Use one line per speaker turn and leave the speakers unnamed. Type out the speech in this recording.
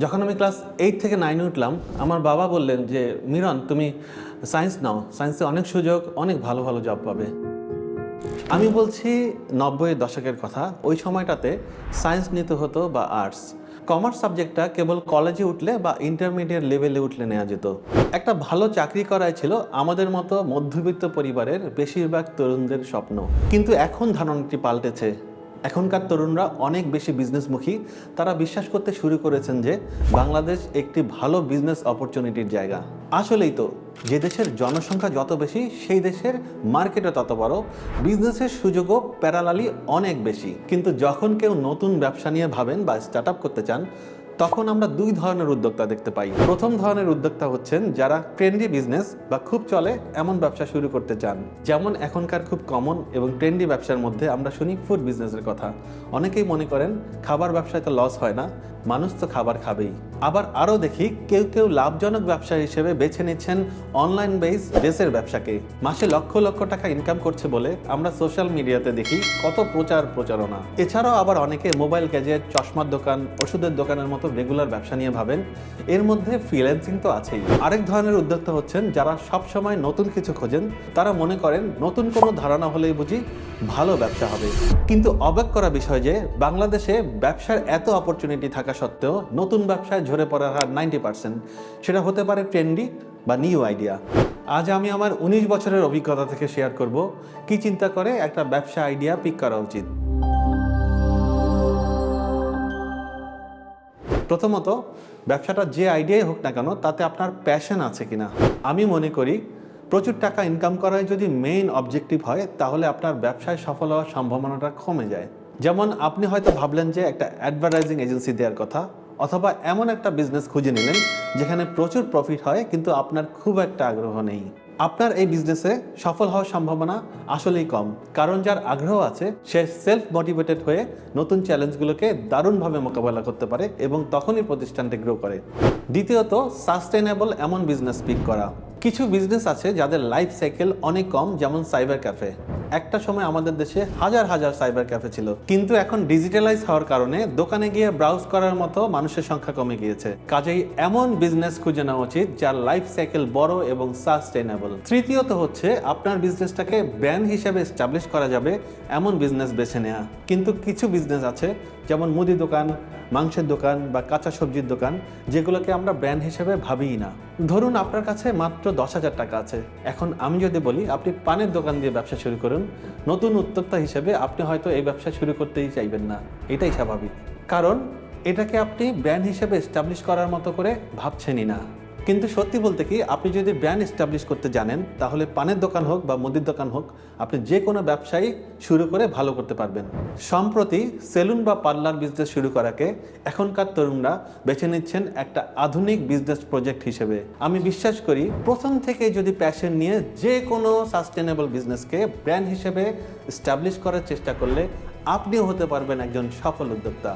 যখন আমি class eight থেকে নাইনে উঠলাম, আমার বাবা বললেন যে, মিরন, তুমি সায়েন্স নাও। সায়েন্সে অনেক সুযোগ, অনেক ভালো ভালো জব পাবে। আমি বলছি নব্বই দশকের কথা, ওই সময়টাতে সায়েন্স নিতে হতো বা আর্টস কমার্স সাবজেক্টটা কেবল কলেজে উঠলে বা ইন্টারমিডিয়েট লেভেলে উঠলে নেওয়া যেত। একটা ভালো চাকরি করাই ছিল আমাদের মতো মধ্যবিত্ত পরিবারের বেশিরভাগ তরুণদের স্বপ্ন। কিন্তু এখন ধারণাটি পাল্টেছে। এখনকার তরুণরা অনেক বেশি বিজনেসমুখী তারা বিশ্বাস করতে শুরু করেছেন যে বাংলাদেশ একটি ভালো বিজনেস অপরচুনিটির জায়গা। আসলেই তো, যে দেশের জনসংখ্যা যত বেশি, সেই দেশের মার্কেটও তত বড়। বিজনেসের সুযোগও প্যারালালি অনেক বেশি। কিন্তু যখন কেউ নতুন ব্যবসা নিয়ে ভাবেন বা স্টার্ট করতে চান তখন আমরা দুই ধরনের উদ্যোক্তা দেখতে পাই। প্রথম ধরনের উদ্যোক্তা হচ্ছেন যারা ট্রেন্ডি বিজনেস বা খুব চলে এমন ব্যবসা শুরু করতে চান। যেমন এখনকার খুব কমন এবং ট্রেন্ডি ব্যবসার মধ্যে আমরা শুনি ফুড বিজনেসের কথা। অনেকেই মনে করেন, খাবার ব্যবসায় তো লস হয় না, মানুষ তো খাবার খাবেই। আবার আরও দেখি কেউ কেউ লাভজনক ব্যবসা হিসেবে বেছে নিচ্ছেন অনলাইন বেস ড্রেসের ব্যবসাকে। মাসে লক্ষ লক্ষ টাকা ইনকাম করছে বলে আমরা সোশ্যাল মিডিয়াতে দেখি কত প্রচার প্রচারণা। এছাড়াও আবার অনেকে মোবাইল গ্যাজেট চশমার দোকান, ওষুধের দোকানের মতো রেগুলার ব্যবসা নিয়ে ভাবেন। এর মধ্যে ফ্রিল্যান্সিং তো আছেই। আরেক ধরনের উদ্যোক্তা হচ্ছেন যারা সব সময় নতুন কিছু খোঁজেন। তারা মনে করেন নতুন কোনো ধারণা হলেই বুঝি ভালো ব্যবসা হবে। কিন্তু অবাক করা বিষয় যে বাংলাদেশে ব্যবসার এত অপরচুনিটি থাকা সত্ত্বেও নতুন ব্যবসায় ঝরে পড়ার হার নাইনটি পার্সেন্ট সেটা হতে পারে ট্রেন্ডি বা নিউ আইডিয়া আজ আমি আমার উনিশ বছরের অভিজ্ঞতা থেকে শেয়ার করব, কি চিন্তা করে একটা ব্যবসা আইডিয়া পিক করা উচিত। প্রথমত, ব্যবসাটা যে আইডিয়াই হোক না কেন, তাতে আপনার প্যাশন আছে কিনা। আমি মনে করি, প্রচুর টাকা ইনকাম করাই যদি মেইন অবজেক্টিভ হয়, তাহলে আপনার ব্যবসায় সফল হওয়ার সম্ভাবনাটা কমে যায়। যেমন আপনি হয়তো ভাবলেন যে একটা অ্যাডভার্টাইজিং এজেন্সি দেওয়ার কথা অথবা এমন একটা বিজনেস খুঁজে নিলেন যেখানে প্রচুর প্রফিট হয়, কিন্তু আপনার খুব একটা আগ্রহ নেই। আপনার এই বিজনেসে সফল হওয়ার সম্ভাবনা আসলেই কম, কারণ যার আগ্রহ আছে, সে সেলফ মোটিভেটেড হয়ে নতুন চ্যালেঞ্জগুলোকে দারুণভাবে মোকাবেলা করতে পারে এবং তখনই প্রতিষ্ঠানটি গ্রো করে। দ্বিতীয়ত সাস্টেনেবল এমন বিজনেস পিক করা। কিছু বিজনেস আছে যাদের লাইফ সাইকেল অনেক কম, যেমন সাইবার ক্যাফে একটা সময় আমাদের দেশে হাজার হাজার সাইবার ক্যাফে ছিল। কিন্তু এখন ডিজিটালাইজ হওয়ার কারণে দোকানে গিয়ে ব্রাউজ করার মতো মানুষের সংখ্যা কমে গিয়েছে। কাজেই এমন বিজনেস খুঁজে নেওয়া উচিত যার লাইফ সাইকেল বড় এবং সাস্টেনেবল তৃতীয়ত হচ্ছে, আপনার বিজনেসটাকে ব্র্যান্ড হিসেবে এস্টাবলিশ করা যাবে এমন বিজনেস বেছে নেওয়া কিন্তু কিছু বিজনেস আছে, যেমন মুদি দোকান মাংসের দোকান বা কাঁচা সবজির দোকান, যেগুলোকে আমরা ব্র্যান্ড হিসেবে ভাবিই না। ধরুন আপনার কাছে মাত্র দশ হাজার টাকা আছে। এখন আমি যদি বলি, আপনি পানের দোকান দিয়ে ব্যবসা শুরু করুন। নতুন উদ্যোক্তা হিসেবে আপনি হয়তো এই ব্যবসা শুরু করতেই চাইবেন না। এটাই স্বাভাবিক। কারণ, এটাকে আপনি ব্র্যান্ড হিসেবে এস্টাবলিশ করার মতো করে ভাবছেনই না। কিন্তু সত্যি বলতে কি, আপনি যদি ব্র্যান্ড এস্টাবলিশ করতে জানেন, তাহলে পানের দোকান হোক বা মুদির দোকান হোক, আপনি যে কোনো ব্যবসায়ী শুরু করে ভালো করতে পারবেন। সম্প্রতি সেলুন বা পার্লার বিজনেস শুরু করাকে এখনকার তরুণরা বেছে নিচ্ছেন একটা আধুনিক বিজনেস প্রজেক্ট হিসেবে। আমি বিশ্বাস করি, প্রথম থেকে যদি প্যাশন নিয়ে যে কোনো সাস্টেনেবল বিজনেসকে ব্র্যান্ড হিসেবে এস্টাবলিশ করার চেষ্টা করলে আপনিও হতে পারবেন একজন সফল উদ্যোক্তা।